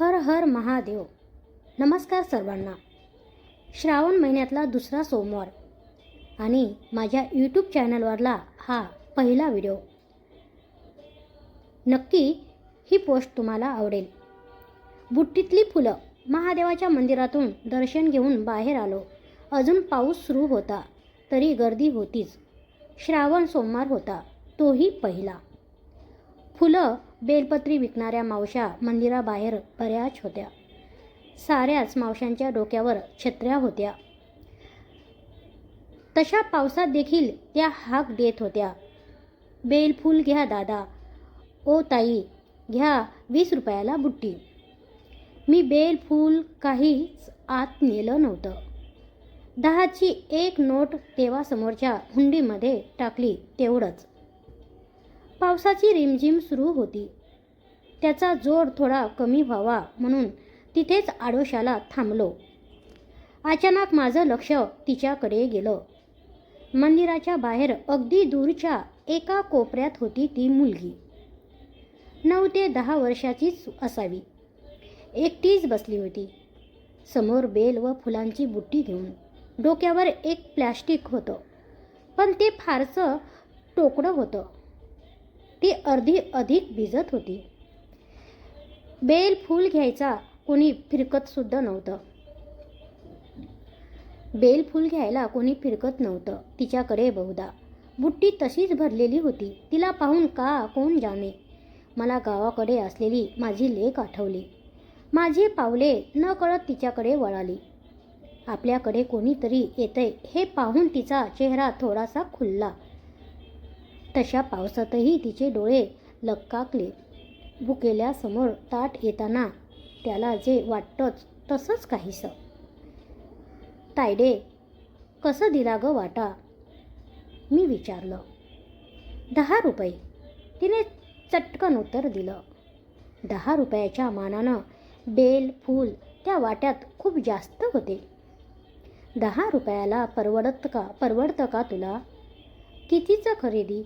हर हर महादेव. नमस्कार सर्वांना. श्रावण महिन्यातला दुसरा सोमवार आणि माझ्या यूट्यूब चॅनलवरला हा पहिला व्हिडिओ नक्की ही पोस्ट तुम्हाला आवडेल. बुट्टीतली फुलं महादेवाच्या मंदिरातून दर्शन घेऊन बाहेर आलो. अजून पाऊस सुरू होता तरी गर्दी होतीच. श्रावण सोमवार होता तोही पहिला. फुलं बेलपत्री विकणाऱ्या मावशा मंदिराबाहेर बऱ्याच होत्या. साऱ्याच मावशांच्या डोक्यावर छत्र्या होत्या. तशा पावसात देखील त्या हाक देत होत्या. बेलफूल घ्या दादा. ओ ताई घ्या वीस रुपयाला बुट्टी. मी बेलफूल काहीच आत नेलं नव्हतं. दहाची एक नोट देवासमोरच्या हुंडीमध्ये टाकली तेवढंच. पावसाची रिमझिम सुरू होती. त्याचा जोर थोडा कमी व्हावा म्हणून तिथेच आडोशाला थांबलो. अचानक माझं लक्ष तिच्याकडे गेलं. मंदिराच्या बाहेर अगदी दूरच्या एका कोपऱ्यात होती ती मुलगी. नऊ ते दहा वर्षाचीच असावी. एकटीच बसली होती. समोर बेल व फुलांची बुट्टी घेऊन डोक्यावर एक प्लॅस्टिक होतं पण ते फारसं टोकडं होतं. ती अर्धी अधिक भिजत होती. बेल फूल घ्यायचा कोणी फिरकतसुद्धा नव्हतं. बेल फूल घ्यायला कोणी फिरकत नव्हतं तिच्याकडे बहुधा. बुट्टी तशीच भरलेली होती तिला पाहून का कोण जाणे? मला गावाकडे असलेली माझी लेक आठवली. माझी पावले न कळत तिच्याकडे वळाली. आपल्याकडे कोणीतरी येतंय हे पाहून तिचा चेहरा थोडासा खुलला. तशा पावसातही तिचे डोळे लक्काकले. भुकेल्यासमोर ताट येताना त्याला जे वाटतंच तसंच काहीसं. तायडे कसं दिला ग वाटा? मी विचारलं. दहा रुपये. तिने चटकन उत्तर दिलं. दहा रुपयाच्या मानानं बेल फूल त्या वाट्यात खूप जास्त होते. दहा रुपयाला परवडत का परवडतं का तुला? कितीचं खरेदी?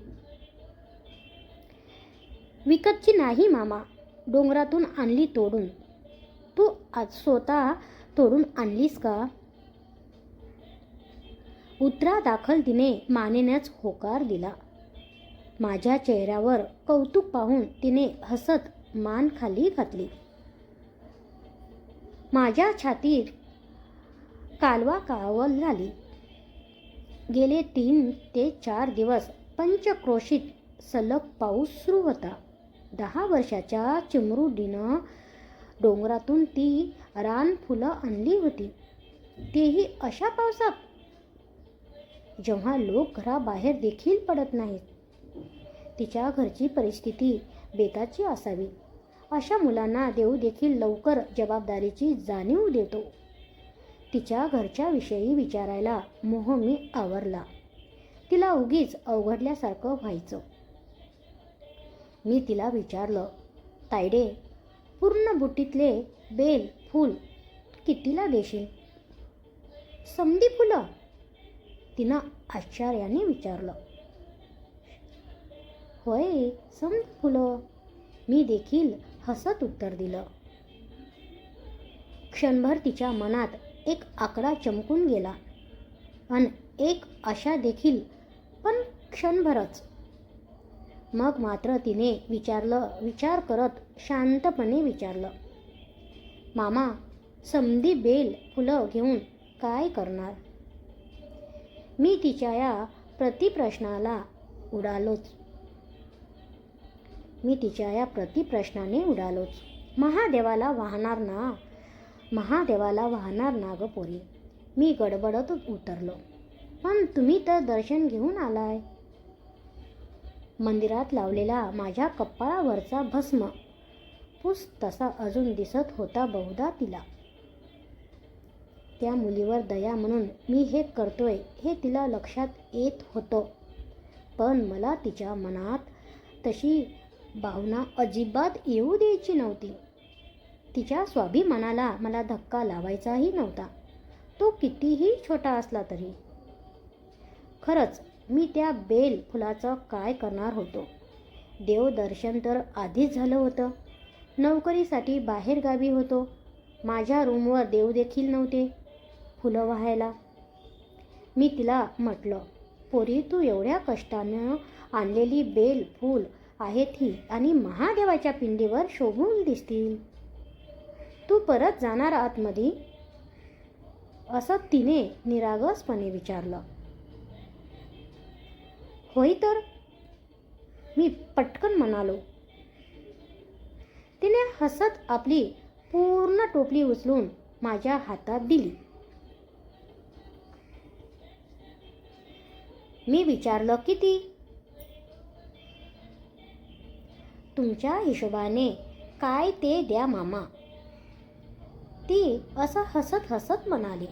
विकतची नाही मामा. डोंगरातून आणली तोडून. तू आज स्वतः तोडून आणलीस का? उतरा दाखल तिने मानेनेच होकार दिला. माझ्या चेहऱ्यावर कौतुक पाहून तिने हसत मान खाली घातली. माझ्या छातीत कालवा कावल झाली. गेले तीन ते चार दिवस पंचक्रोशीत सलग पाऊस सुरू होता. दहा वर्षाच्या चिमरुडीनं डोंगरातून ती रान फुलं आणली होती. तेही अशा पावसात? जेव्हा लोक घराबाहेर देखील पडत नाहीत तिच्या घरची परिस्थिती बेताची असावी. अशा मुलांना देव देखील लवकर जबाबदारीची जाणीव देतो. तिच्या घरच्या विषयी विचारायला मोह मी आवरला. तिला उगीच अवघडल्यासारखं व्हायचं. मी तिला विचारलं तायडे पूर्ण बुटीतले बेल फूल कितीला देशील? समधी फुलं. तिनं आश्चर्याने विचारलं होय समधी फुलं. मी देखील हसत उत्तर दिलं. क्षणभर तिच्या मनात एक आकडा चमकून गेला आणि एक आशा देखील पण क्षणभरच मग मात्र तिने विचारलं विचार करत शांतपणे विचारलं. मामा समधी बेल फुलं घेऊन काय करणार? मी तिच्या या प्रतिप्रश्नाला उडालोच. मी तिच्या या प्रतिप्रश्नाने उडालोच. महादेवाला वाहणार ना महादेवाला वाहणार ना ग पोरी मी गडबडतच उतरलो. पण तुम्ही तर दर्शन घेऊन आलाय. मंदिरात लावलेला माझ्या कपाळावरचा भस्म. पूस तसा अजून दिसत होता बहुधा तिला. त्या मुलीवर दया म्हणून मी हे करतोय हे तिला लक्षात येत होतं. पण मला तिच्या मनात तशी भावना अजिबात येऊ द्यायची नव्हती. तिच्या स्वाभिमानाला मला धक्का लावायचाही नव्हता. तो कितीही छोटा असला तरी. खरंच मी त्या बेल फुलाचं काय करणार होतो? देवदर्शन तर आधीच झालं होतं. नोकरीसाठी बाहेरगावी होतो. माझ्या रूमवर देव देखील नव्हते. फुलं वाहायला. मी तिला म्हटलं पोरी तू एवढ्या कष्टानं आणलेली बेल फूल आहेत ही आणि महादेवाच्या पिंडीवर शोभून दिसतील. तू परत जाणार आतमध्ये? असं तिने निरागसपणे विचारलं. होय तर? मी पटकन म्हणालो. तिने हसत आपली पूर्ण टोपली उचलून माझ्या हातात दिली. मी विचारलं किती? तुमच्या हिशोबाने काय ते द्या मामा. ती असं हसत हसत म्हणाली.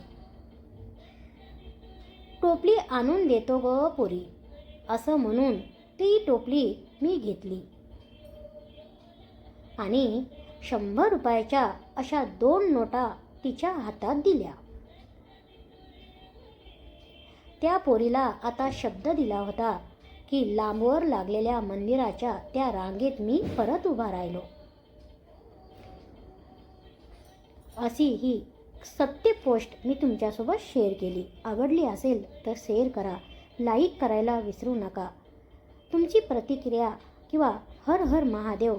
टोपली आणून देतो ग पोरी. असं म्हणून ती टोपली मी घेतली. आणि शंभर रुपयाच्या अशा दोन नोटा तिच्या हातात दिल्या. त्या पोरीला आता शब्द दिला होता की लांबवर लागलेल्या मंदिराच्या त्या रांगेत मी परत उभा राहिलो. अशी ही सत्य पोस्ट मी तुमच्यासोबत शेअर केली. आवडली असेल तर शेअर करा. लाईक करायला विसरू नका. तुमची प्रतिक्रिया किंवा हर हर महादेव